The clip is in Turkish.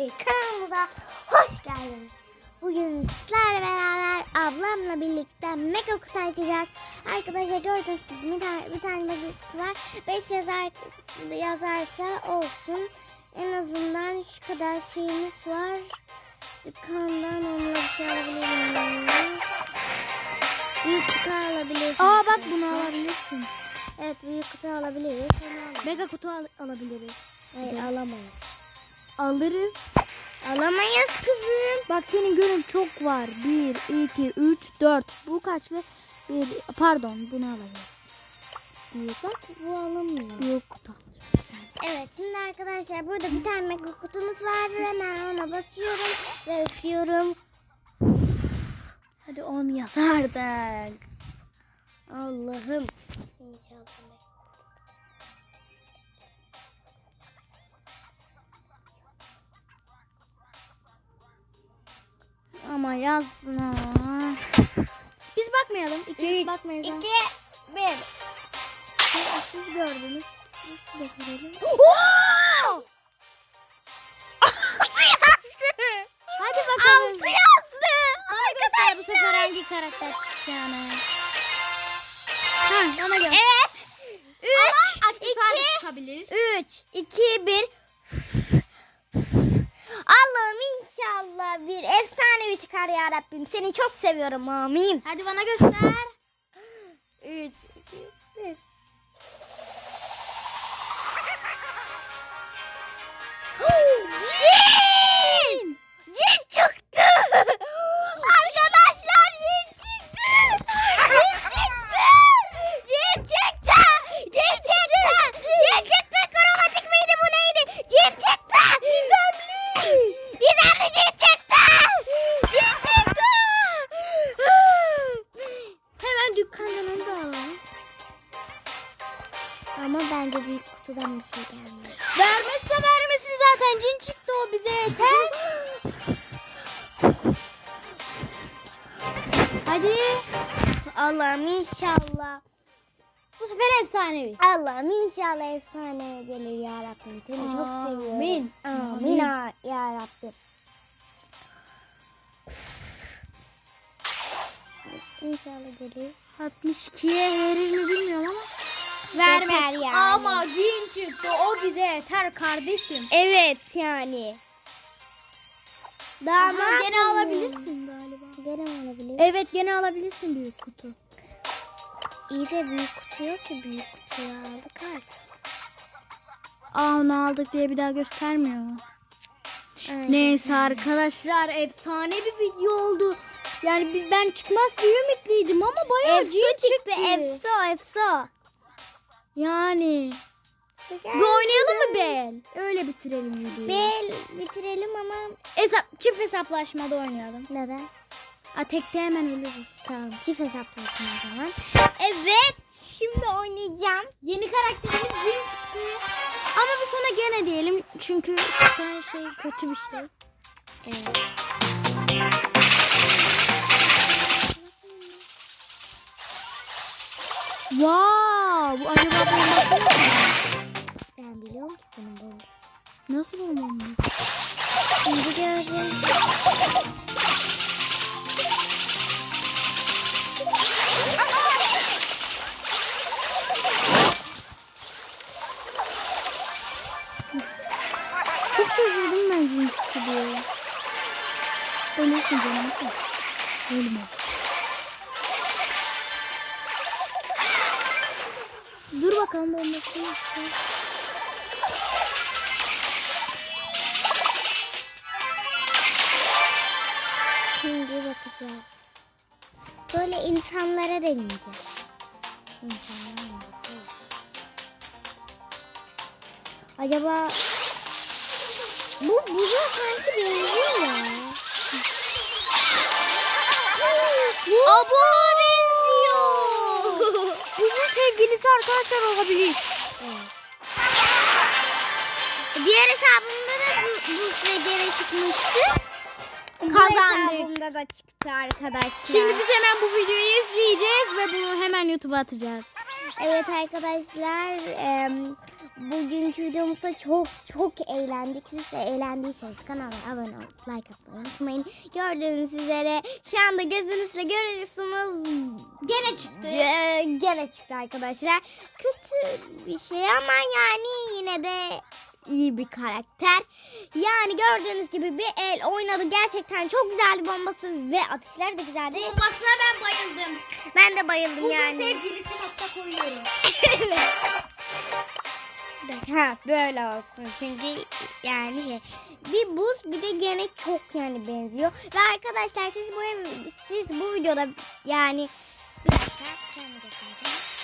TV kanalımıza hoş geldiniz. Bugün sizlerle beraber ablamla birlikte mega kutu açacağız. Arkadaşlar gördüğünüz gibi bir tane, bir tane mega kutu var. 5 yazar, yazarsa olsun. En azından şu kadar şeyimiz var. Dükkandan onunla bir şey alabilir miyiz? Büyük kutu alabiliriz. Aa bak bunu alabilirsin. Evet büyük kutu alabiliriz. Mega kutu al- alabiliriz. Hayır alamayız. Alırız. Alamayız kızım. Bak senin gönül çok var. 1, 2, 3, 4. Bu kaçlı? Bir, pardon bunu alabiliriz. Büyük, Bak bu alınmıyor. büyük kutu. Evet şimdi arkadaşlar burada bir tane mega kutumuz var. Hemen ona basıyorum ve üflüyorum. Hadi 10 yazardık. Allah'ım. İnşallah. Ama yazsın ama. Biz bakmayalım. İkimiz bakmayalım. 2 1 Siz gördünüz. Biz de görelim. Altı yazdı. Hadi bakalım. Altı yazdı. Göster bu sefer hangi karakter çıkacağını. Ha, bana göster. Evet. 3 Aksesuar da 2 çıkabilir. 3 2 1 Allah'ım inşallah bir efsanevi çıkar ya Rabbim. Seni çok seviyorum. Amin. Hadi bana göster. 3 2 Ama bence büyük kutudan bir şey gelmiyor. Vermezse vermesin zaten. Cin çıktı o bize yeter. Hadi. Allah'ım inşallah. Bu sefer efsanevi. Allah'ım inşallah efsane gelir ya Rabbim. Seni çok seviyorum. Amin. Amin ya- Rabbim. İnşallah gelir. 62'ye verir. Yeter yani. Ama cin çıktı. O bize yeter kardeşim. Evet yani. Daha ne gene yapayım? alabilirsin galiba. Gene mi alabilir? Evet gene alabilirsin büyük kutu. İyi de büyük kutu yok ki büyük kutuyu aldık artık. Aa onu aldık diye bir daha göstermiyor. Aynen. Neyse arkadaşlar efsane bir video oldu. Yani ben çıkmaz diye ümitliydim ama bayağı Efso cin çıktı. çıktı. Efso efso. Yani. Bir oynayalım mı Bel? Öyle bitirelim videoyu. Bel bitirelim ama Hesap, çift hesaplaşmada oynayalım. neden? Aa, tekte hemen ölürüz. Tamam çift hesaplaşma o zaman. Evet şimdi oynayacağım. Yeni karakterimiz cin çıktı. Ama bir sonra gene diyelim. Çünkü her şey kötü bir şey. Evet. Wow, bu acaba bombası mı? Ben biliyorum ki bunun bombası. Nasıl bombası? Şimdi göreceğiz. Çok şaşırdım ben çıktı diye. Ölürsün canım. Ölme. Dur bakalım bombası mı? Şimdi bakacağım. Böyle insanlara deneyeceğim. İnsanlar mı? Acaba bu buza sanki benziyor ya. Bu Abo benziyor. Buzun sevgilisi arkadaşlar olabilir. Diğer hesabımda da bu, bu ve çıkmıştı. Bu Kazandık. hesabımda da çıktı arkadaşlar. Şimdi biz hemen bu videoyu izleyeceğiz ve bunu hemen YouTube'a atacağız. Evet arkadaşlar em, Bugünkü videomuzda çok çok eğlendik. Siz de eğlendiyseniz kanala abone olup like atmayı unutmayın. Gördüğünüz üzere şu anda gözünüzle görüyorsunuz. Gene çıktı. Gene çıktı arkadaşlar. Kötü bir şey ama yani yine de iyi bir karakter. Yani gördüğünüz gibi bir el oynadı. Gerçekten çok güzeldi bombası ve atışları da güzeldi. Bombasına ben bayıldım. Ben de bayıldım Buzun yani. sevgilisi nokta koyuyorum. Ha böyle olsun çünkü yani şey bir buz bir de gene çok yani benziyor ve arkadaşlar siz bu ev- siz bu videoda yani dakika kendimi göstereceğim.